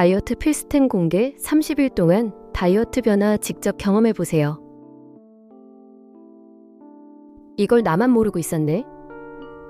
다이어트 필수템 공개 30일 동안 다이어트 변화 직접 경험해 보세요. 이걸 나만 모르고 있었네.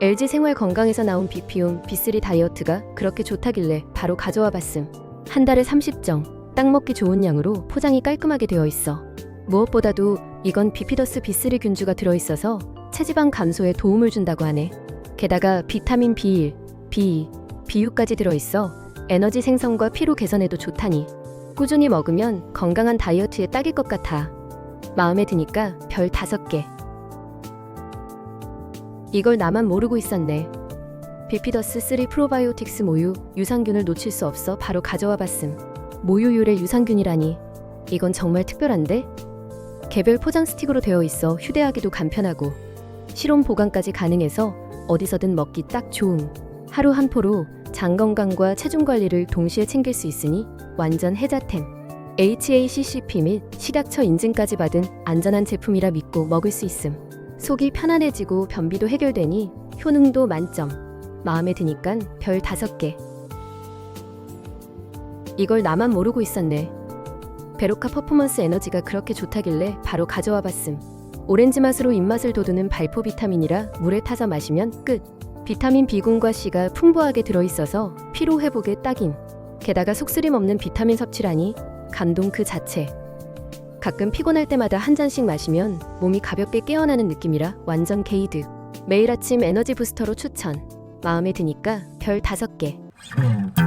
LG 생활 건강에서 나온 비피움 B3 다이어트가 그렇게 좋다길래 바로 가져와 봤음. 한 달에 30정, 딱 먹기 좋은 양으로 포장이 깔끔하게 되어 있어. 무엇보다도 이건 비피더스 B3 균주가 들어 있어서 체지방 감소에 도움을 준다고 하네. 게다가 비타민 B1, B2, B6까지 들어 있어 에너지 생성과 피로 개선에도 좋다니. 꾸준히 먹으면 건강한 다이어트에 딱일 것 같아. 마음에 드니까 별 다섯 개. 이걸 나만 모르고 있었네. 비피더스 3 프로바이오틱스 모유 유산균을 놓칠 수 없어 바로 가져와 봤음. 모유 유래 유산균이라니. 이건 정말 특별한데? 개별 포장 스틱으로 되어 있어 휴대하기도 간편하고 실온 보관까지 가능해서 어디서든 먹기 딱 좋음. 하루 한 포로 장 건강과 체중 관리를 동시에 챙길 수 있으니 완전 해자템. HACCP 및 식약처 인증까지 받은 안전한 제품이라 믿고 먹을 수 있음. 속이 편안해지고 변비도 해결되니 효능도 만점. 마음에 드니깐 별 다섯 개. 이걸 나만 모르고 있었네. 베로카 퍼포먼스 에너지가 그렇게 좋다길래 바로 가져와 봤음. 오렌지 맛으로 입맛을 돋우는 발포 비타민이라 물에 타서 마시면 끝. 비타민 B군과 C가 풍부하게 들어있어서 피로 회복에 딱임. 게다가 속쓰림 없는 비타민 섭취라니 감동 그 자체. 가끔 피곤할 때마다 한 잔씩 마시면 몸이 가볍게 깨어나는 느낌이라 완전 게이드. 매일 아침 에너지 부스터로 추천. 마음에 드니까 별 다섯 개. 음.